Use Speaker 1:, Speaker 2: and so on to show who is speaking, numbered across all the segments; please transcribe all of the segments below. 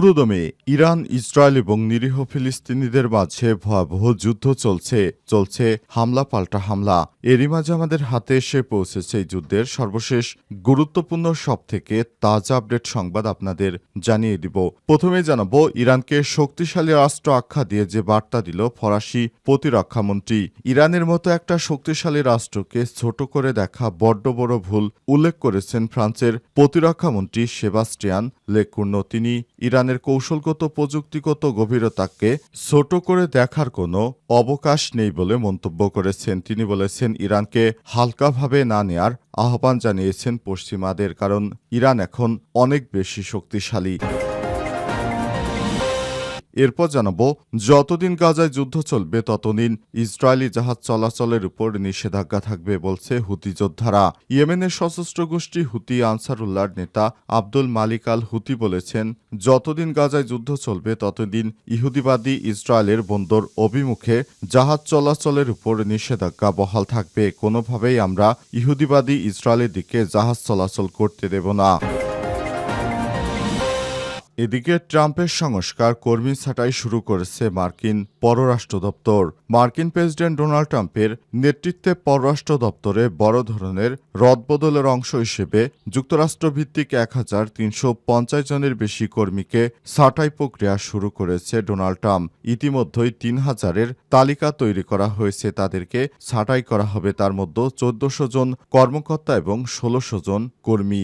Speaker 1: পুরোদমে Iran, Israel এবং নিরীহ ফিলিস্তিনিদের মাঝে ভয়াবহ যুদ্ধ চলছে চলছে হামলা পাল্টা হামলা। এরই মাঝে আমাদের হাতে এসে পৌঁছেছে এই যুদ্ধের সর্বশেষ গুরুত্বপূর্ণ সব থেকে তাজা আপডেট সংবাদ আপনাদের জানিয়ে দিব। প্রথমে জানাব, ইরানকে শক্তিশালী রাষ্ট্র আখ্যা দিয়ে যে বার্তা দিল ফরাসি প্রতিরক্ষামন্ত্রী ইরানের মতো একটা শক্তিশালী রাষ্ট্রকে ছোট করে দেখা বড্ড বড় ভুল উল্লেখ করেছেন ফ্রান্সের প্রতিরক্ষামন্ত্রী সেবাস্টিয়ান লেকুর্ন। তিনি ইরানের কৌশলগত, প্রযুক্তিগত গভীরতাকে ছোট করে দেখার কোনো অবকাশ নেই বলে মন্তব্য করেছেন তিনি বলেছেন, ইরানকে হালকাভাবে না নেয়ার আহ্বান জানিয়েছেন পশ্চিমাদের, কারণ ইরান এখন অনেক বেশি শক্তিশালী। এরপর জানাব, যতদিন গাজায় যুদ্ধ চলবে, ততদিন ইসরায়েলি জাহাজ চলাচলের উপর নিষেধাজ্ঞা থাকবে বলছে হুতি যোদ্ধারা। ইয়েমেনের সশস্ত্র গোষ্ঠী হুতি আনসারুল্লাহর নেতা আব্দুল মালিক আল হুতি বলেছেন, যতদিন গাজায় যুদ্ধ চলবে, ততদিন ইহুদিবাদী ইসরায়েলের বন্দর অভিমুখে জাহাজ চলাচলের উপর নিষেধাজ্ঞা বহাল থাকবে। কোনোভাবেই আমরা ইহুদিবাদী ইসরায়েলের দিকে জাহাজ চলাচল করতে দেব না। এদিকে ট্রাম্পের সংস্কার কর্মী ছাঁটাই শুরু করেছে মার্কিন পররাষ্ট্র দপ্তর। মার্কিন প্রেসিডেন্ট ডোনাল্ড ট্রাম্পের নেতৃত্বে পররাষ্ট্র দপ্তরে বড় ধরনের রদবদলের অংশ হিসেবে যুক্তরাষ্ট্রভিত্তিক এক হাজার তিনশো পঞ্চাশ জনের বেশি কর্মীকে ছাঁটাই প্রক্রিয়া শুরু করেছে ডোনাল্ড ট্রাম্প। ইতিমধ্যেই তিন হাজারের তালিকা তৈরি করা হয়েছে। তাদেরকে ছাঁটাই করা হবে। তার মধ্যে চোদ্দশো জন কর্মকর্তা এবং ষোলোশো জন কর্মী।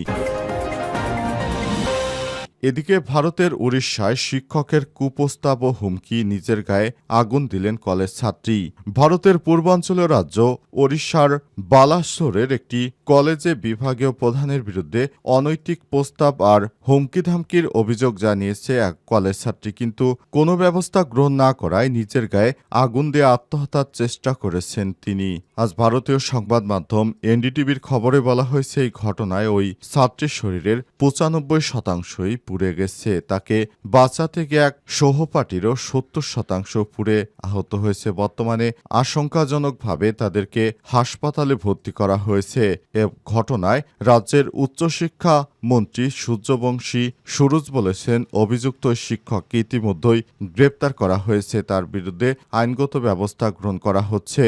Speaker 1: এদিকে ভারতের উড়িষ্যায় শিক্ষকের কুপ্রস্তাব ও হুমকি নিজের গায়ে আগুন দিলেন কলেজ ছাত্রী। ভারতের পূর্বাঞ্চলীয় রাজ্য ওড়িশার বালাসোরের একটি কলেজে বিভাগীয় প্রধানের বিরুদ্ধে অনৈতিক প্রস্তাব আর হুমকি ধামকির অভিযোগ জানিয়েছে এক কলেজ ছাত্রী। কিন্তু কোনো ব্যবস্থা গ্রহণ না করায় নিজের গায়ে আগুন দিয়ে আত্মহত্যার চেষ্টা করেছেন তিনি। আজ ভারতীয় সংবাদ মাধ্যম এনডিটিভির খবরে বলা হয়েছে, এই ঘটনায় ওই ছাত্রীর শরীরের পঁচানব্বই শতাংশই পুড়ে গেছে। তাকে বাঁচাতে গিয়ে এক সহপাঠীরও সত্তর শতাংশ পুড়ে আহত হয়েছে। বর্তমানে আশঙ্কাজনকভাবে তাদেরকে হাসপাতালে ভর্তি করা হয়েছে। এ ঘটনায় রাজ্যের উচ্চশিক্ষা মন্ত্রী সূর্যবংশী সুরজ বলেছেন, অভিযুক্ত শিক্ষককে ইতিমধ্যেই গ্রেপ্তার করা হয়েছে। তার বিরুদ্ধে আইনগত ব্যবস্থা গ্রহণ করা হচ্ছে।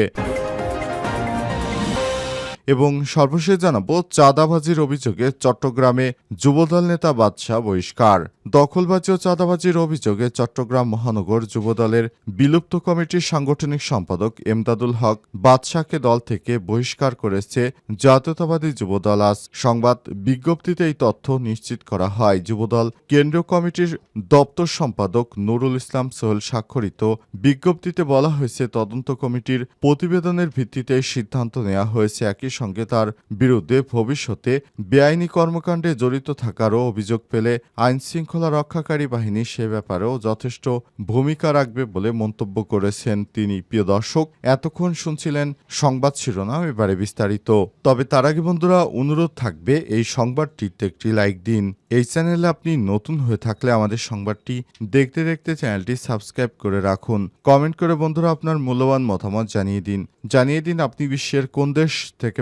Speaker 1: এবং সর্বশেষ জানাব, চাঁদাবাজির অভিযোগে চট্টগ্রামে যুবদল নেতা বাদশাহ বহিষ্কার। দখলবাজি ও চাঁদাবাজির অভিযোগে চট্টগ্রাম মহানগর যুবদলের বিলুপ্ত কমিটির সাংগঠনিক সম্পাদক এমদাদুল হক বাদশাহকে দল থেকে বহিষ্কার করেছে জাতীয়তাবাদী যুবদল। আজ সংবাদ বিজ্ঞপ্তিতে এই তথ্য নিশ্চিত করা হয়। যুবদল কেন্দ্রীয় কমিটির দপ্তর সম্পাদক নুরুল ইসলাম সোহেল স্বাক্ষরিত বিজ্ঞপ্তিতে বলা হয়েছে, তদন্ত কমিটির প্রতিবেদনের ভিত্তিতে সিদ্ধান্ত নেওয়া হয়েছে। একই সঙ্গে তার বিরুদ্ধে ভবিষ্যতে বেআইনি কর্মকাণ্ডে জড়িত থাকারও অভিযোগ পেলে আইন শৃঙ্খলা রক্ষাকারী বাহিনী সে ব্যাপারেও যথেষ্ট ভূমিকা রাখবে বলে মন্তব্য করেছেন তিনি। প্রিয় দর্শক, এতক্ষণ শুনছিলেন সংবাদ শিরোনাম, এবারে বিস্তারিত। তবে তার আগে বন্ধুরা, অনুরোধ থাকবে, এই সংবাদটিতে একটি লাইক দিন। এই চ্যানেলে আপনি নতুন হয়ে থাকলে আমাদের সংবাদটি দেখতে দেখতে চ্যানেলটি সাবস্ক্রাইব করে রাখুন। কমেন্ট করে বন্ধুরা আপনার মূল্যবান মতামত জানিয়ে দিন। জানিয়ে দিন আপনি বিশ্বের কোন দেশ থেকে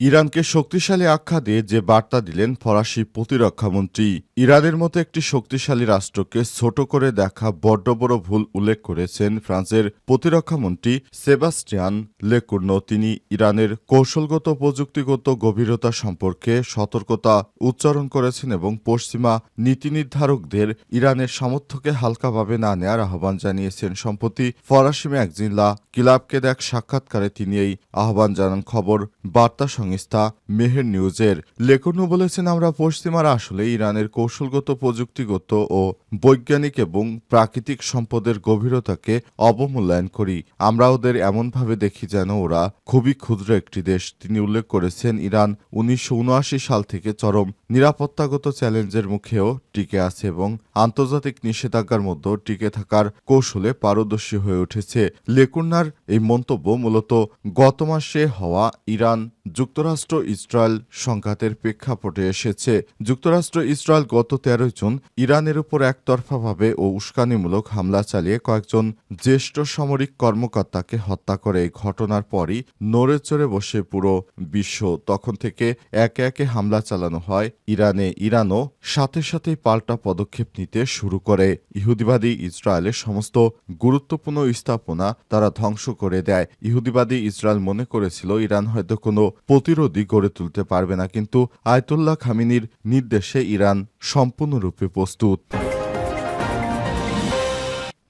Speaker 1: ইরানকে শক্তিশালী আখ্যা দিয়ে যে বার্তা দিলেন ফরাসি প্রতিরক্ষামন্ত্রী ইরানের মতো একটি শক্তিশালী রাষ্ট্রকে ছোট করে দেখা বড্ড বড় ভুল উল্লেখ করেছেন ফ্রান্সের প্রতিরক্ষামন্ত্রী সেবাস্টিয়ান লেকুর্ন। তিনি ইরানের কৌশলগত, প্রযুক্তিগত গভীরতা সম্পর্কে সতর্কতা উচ্চারণ করেছেন এবং পশ্চিমা নীতি নির্ধারকদের ইরানের সামর্থ্যকে হালকাভাবে না নেয়ার আহ্বান জানিয়েছেন। সম্প্রতি ফরাসি ম্যাগজিন লা কিলাবকে দেখ সাক্ষাৎকারে তিনি এই আহ্বান জানান। খবর, বার্তা সংস্থা মেহের নিউজের। লেখনু বলেছেন, আমরা পশ্চিমারা আসলে ইরানের কৌশলগত, প্রযুক্তিগত ও বৈজ্ঞানিক এবং প্রাকৃতিক সম্পদের গভীরতাকে অবমূল্যায়ন করি। আমরা ওদের এমনভাবে দেখি যেন ওরা খুবই ক্ষুদ্র একটি দেশ। তিনি উল্লেখ করেছেন, ইরান উনিশশো উনআশি সাল থেকে চরম নিরাপত্তাগত চ্যালেঞ্জের মুখেও টিকে আছে এবং আন্তর্জাতিক নিষেধাজ্ঞার মধ্যেও টিকে থাকার কৌশলে পারদর্শী হয়ে উঠেছে। লেকুন্নার এই মন্তব্য মূলত, গত মাসে হওয়া ইরান যুক্তরাষ্ট্র ইসরায়েল সংঘাতের প্রেক্ষাপটে এসেছে। যুক্তরাষ্ট্র ইসরায়েল গত তেরোই জুন ইরানের উপর একতরফাভাবে ও উস্কানিমূলক হামলা চালিয়ে কয়েকজন জ্যেষ্ঠ সামরিক কর্মকর্তাকে হত্যা করে। এই ঘটনার পরই নড়ে চড়ে বসে পুরো বিশ্ব। তখন থেকে একে একে হামলা চালানো হয় ইরানে। ইরানও সাথে সাথেই পাল্টা পদক্ষেপ নিতে শুরু করে। ইহুদিবাদী ইসরায়েলের সমস্ত গুরুত্বপূর্ণ স্থাপনা তারা ধ্বংস করে দেয়। ইহুদিবাদী ইসরায়েল মনে করেছিল, ইরান হয়তো কোনো প্রতিরোধই গড়ে তুলতে পারবে না। কিন্তু আয়তুল্লাহ খামিনির নির্দেশে ইরান সম্পূর্ণরূপে প্রস্তুত।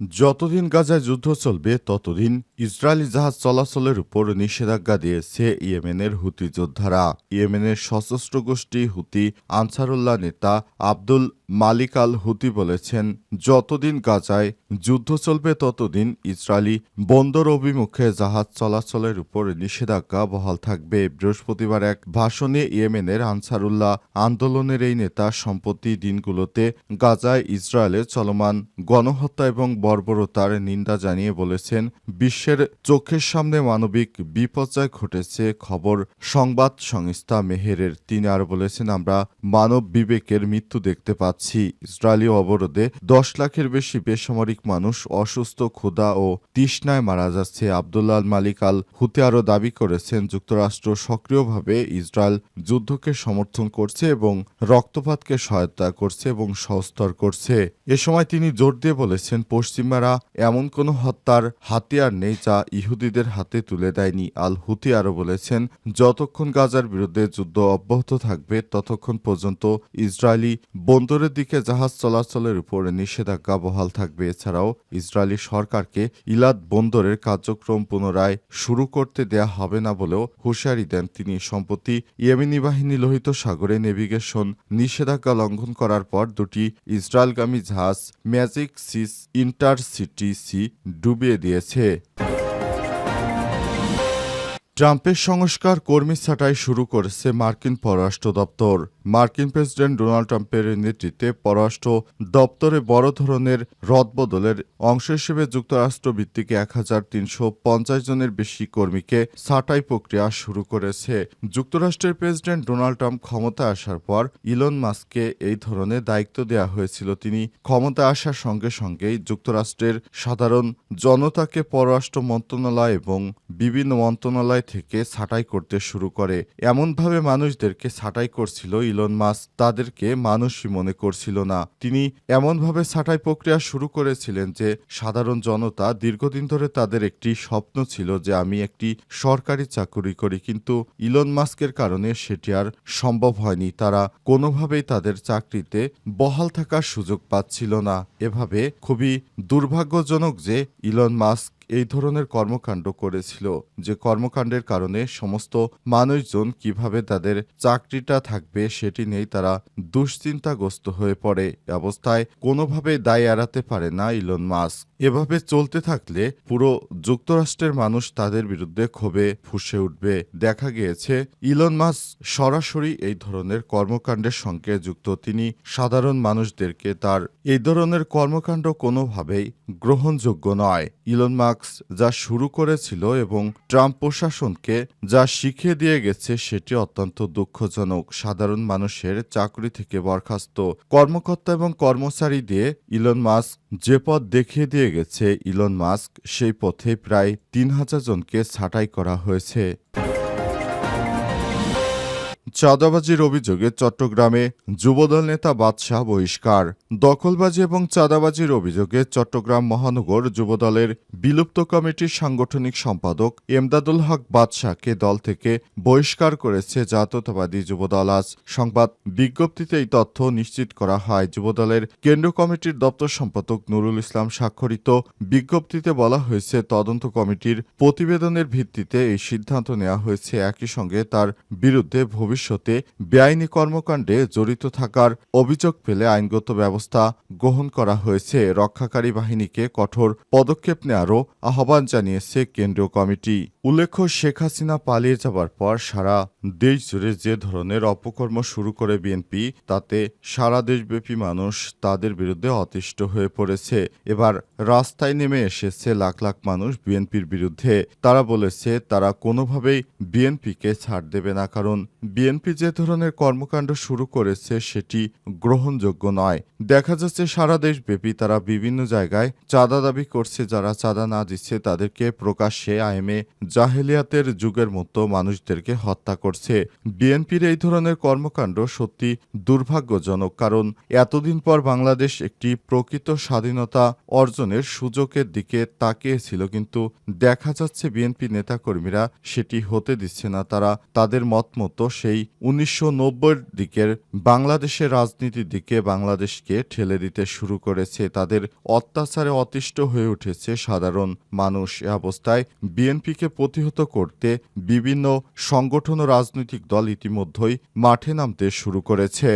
Speaker 1: যতদিন গাজায় যুদ্ধ চলবে, ততদিন ইসরায়েলি জাহাজ চলাচলের উপর নিষেধাজ্ঞা দিয়েছে ইয়েমেনের হুতি যোদ্ধারা। ইয়েমেনের সশস্ত্র গোষ্ঠী হুতি আনসারুল্লাহ নেতা আব্দুল মালিক আল হুতি বলেছেন, যতদিন গাজায় যুদ্ধ চলবে, ততদিন ইসরায়েলি বন্দর অভিমুখে জাহাজ চলাচলের উপর নিষেধাজ্ঞা বহাল থাকবে। বৃহস্পতিবার এক ভাষণে ইয়েমেনের আনসারুল্লাহ আন্দোলনের এই নেতা সম্প্রতি দিনগুলোতে গাজায় ইসরায়েলের চলমান গণহত্যা এবং বর্বরতার নিন্দা জানিয়ে বলেছেন, বিশ্বের চোখের সামনে মানবিক বিপর্যয় ঘটেছে, খবর সংবাদ সংস্থা মেহেরের তিনি আর বলেছেন, আমরা মানব বিবেকের মৃত্যু দেখতে পাচ্ছি। ইসরায়েলি অবরোধে দশ লাখের বেশি বেসামরিক মানুষ অসুস্থ, ক্ষুধা ও তৃষ্ণায় মারা যাচ্ছে। আবদুল্লাহ মালিক আল হুতে আরও দাবি করেছেন, যুক্তরাষ্ট্র সক্রিয়ভাবে ইসরায়েল যুদ্ধকে সমর্থন করছে এবং রক্তপাতকে সহায়তা করছে এবং সহস্তর করছে। এ সময় তিনি জোর দিয়ে বলেছেন পশ্চিমারা এমন কোনো হত্যার হাতিয়ার নেই যা ইহুদিদের হাতে তুলে দেয়নি আল হুতি আরও বলেছেন, যতক্ষণ গাজার বিরুদ্ধে যুদ্ধ অব্যাহত থাকবে, ততক্ষণ পর্যন্ত ইসরায়েলি বন্দরের দিকে জাহাজ চলাচলের উপর নিষেধাজ্ঞা বহাল থাকবে। এছাড়াও ইসরায়েলি সরকারকে ইলাদ বন্দরের কার্যক্রম পুনরায় শুরু করতে দেয়া হবে না বলেও হুঁশিয়ারি দেন তিনি। সম্প্রতি ইয়েমেনি বাহিনী লোহিত সাগরে নেভিগেশন নিষেধাজ্ঞা লঙ্ঘন করার পর দুটি ইসরায়েলগামী জাহাজ ম্যাজিক সিস ইন্টারসিটি সি ডুবিয়ে দিয়েছে। ট্রাম্পের সংস্কার কর্মী ছাঁটাই শুরু করেছে মার্কিন পররাষ্ট্র দপ্তর। মার্কিন প্রেসিডেন্ট ডোনাল্ড ট্রাম্পের নেতৃত্বে পররাষ্ট্র দপ্তরে বড় ধরনের রদবদলের অংশ হিসেবে যুক্তরাষ্ট্র ভিত্তিক এক হাজার তিনশো পঞ্চাশ জনের বেশি কর্মীকে ছাঁটাই প্রক্রিয়া শুরু করেছে। যুক্তরাষ্ট্রের প্রেসিডেন্ট ডোনাল্ড ট্রাম্প ক্ষমতা আসার পর ইলন মাস্ককে এই ধরনের দায়িত্ব দেওয়া হয়েছিল। তিনি ক্ষমতা আসার সঙ্গে সঙ্গেই যুক্তরাষ্ট্রের সাধারণ জনতাকে পররাষ্ট্র মন্ত্রণালয় এবং বিভিন্ন মন্ত্রণালয় থেকে ছাঁটাই করতে শুরু করে। এমনভাবে মানুষদেরকে ছাঁটাই করছিল ইলন মাস্ক তাদেরকে মানুষই মনে করছিল না। তিনি এমনভাবে ছাঁটাই প্রক্রিয়া শুরু করেছিলেন যে, সাধারণ জনতা দীর্ঘদিন ধরে তাদের একটি স্বপ্ন ছিল যে, আমি একটি সরকারি চাকুরি করি। কিন্তু ইলন মাস্কের কারণে সেটি আর সম্ভব হয়নি। তারা কোনোভাবেই তাদের চাকরিতে বহাল থাকার সুযোগ পাচ্ছিল না। এভাবে খুবই দুর্ভাগ্যজনক যে, ইলন মাস্ক এই ধরনের কর্মকাণ্ড করেছিল যে কর্মকাণ্ডের কারণে সমস্ত মানুষজন কীভাবে তাদের চাকরিটা থাকবে সেটি নেই তারা দুশ্চিন্তাগ্রস্ত হয়ে পড়ে। অবস্থায় কোনোভাবে দায় এড়াতে পারে না ইলন মাস্ক। এভাবে চলতে থাকলে পুরো যুক্তরাষ্ট্রের মানুষ তাদের বিরুদ্ধে ক্ষোভে ফুসে উঠবে। দেখা গিয়েছে, ইলন মাস্ক সরাসরি এই ধরনের কর্মকাণ্ডের সঙ্গে যুক্ত। তিনি সাধারণ মানুষদেরকে তার এই ধরনের কর্মকাণ্ড কোনোভাবেই গ্রহণযোগ্য নয়। ইলন মাস্ক যা শুরু করেছিল এবং ট্রাম্প প্রশাসনকে যা শিখিয়ে দিয়ে গেছে সেটি অত্যন্ত দুঃখজনক। সাধারণ মানুষের চাকরি থেকে বরখাস্ত। কর্মকর্তা এবং কর্মচারী দিয়ে ইলন মাস্ক যে পথ দেখিয়ে দিয়ে গেছে ইলন মাস্ক। সেই পথে প্রায় তিন হাজার জনকে ছাঁটাই করা হয়েছে। চাঁদাবাজির অভিযোগে চট্টগ্রামে যুবদল নেতা বাদশাহ বহিষ্কার। দখলবাজি এবং চাঁদাবাজির অভিযোগে চট্টগ্রাম মহানগর যুবদলের বিলুপ্ত কমিটির সাংগঠনিক সম্পাদক এমদাদুল হক বাদশাহকে দল থেকে বহিষ্কার করেছে জাতীয়তাবাদী যুবদল। আজ সংবাদ বিজ্ঞপ্তিতে এই তথ্য নিশ্চিত করা হয়। যুবদলের কেন্দ্রীয় কমিটির দপ্তর সম্পাদক নুরুল ইসলাম স্বাক্ষরিত বিজ্ঞপ্তিতে বলা হয়েছে, তদন্ত কমিটির প্রতিবেদনের ভিত্তিতে এই সিদ্ধান্ত নেওয়া হয়েছে। একই সঙ্গে তার বিরুদ্ধে ভবিষ্যতে বেআইনি কর্মকাণ্ডে জড়িত থাকার অভিযোগ পেলে আইনগত ব্যবস্থা গ্রহণ করা হয়েছে। রক্ষাকারী বাহিনীকে কঠোর পদক্ষেপ নেওয়ারও আহ্বান জানিয়েছে কেন্দ্রীয় কমিটি। উল্লেখ্য, শেখ হাসিনা পালিয়ে যাবার পর সারা দেশ জুড়ে যে ধরনের অপকর্ম শুরু করে বিএনপি, তাতে সারা দেশব্যাপী মানুষ তাদের বিরুদ্ধে অতিষ্ঠ হয়ে পড়েছে। এবার রাস্তায় নেমে এসেছে লাখ লাখ মানুষ বিএনপির বিরুদ্ধে। তারা বলেছে, তারা কোনোভাবেই বিএনপিকে ছাড় দেবে না, কারণ বিএনপি যে ধরনের কর্মকাণ্ড শুরু করেছে সেটি গ্রহণযোগ্য নয়। দেখা যাচ্ছে সারা দেশব্যাপী তারা বিভিন্ন জায়গায় চাঁদা দাবি করছে, যারা চাঁদা না দিচ্ছে তাদেরকে প্রকাশ্যে আইএমএ জাহেলিয়াতের যুগের মতো মানুষদেরকে হত্যা করছে। বিএনপির এই ধরনের কর্মকাণ্ড সত্যি দুর্ভাগ্যজনক, কারণ এতদিন পর বাংলাদেশ একটি প্রকৃত স্বাধীনতা অর্জনের সুযোগের দিকে তাকিয়েছিল, কিন্তু দেখা যাচ্ছে বিএনপি নেতাকর্মীরা সেটি হতে দিচ্ছে না। তারা তাদের মত মতো সেই উনিশশো দিকের বাংলাদেশের রাজনীতির দিকে বাংলাদেশকে ঠেলে দিতে শুরু করেছে। তাদের অত্যাচারে অতিষ্ঠ হয়ে উঠেছে সাধারণ মানুষ। এ অবস্থায় বিএনপিকে প্রতিহত করতে বিভিন্ন সংগঠন ও রাজনৈতিক দল ইতিমধ্যেই মাঠে নামতে শুরু করেছে।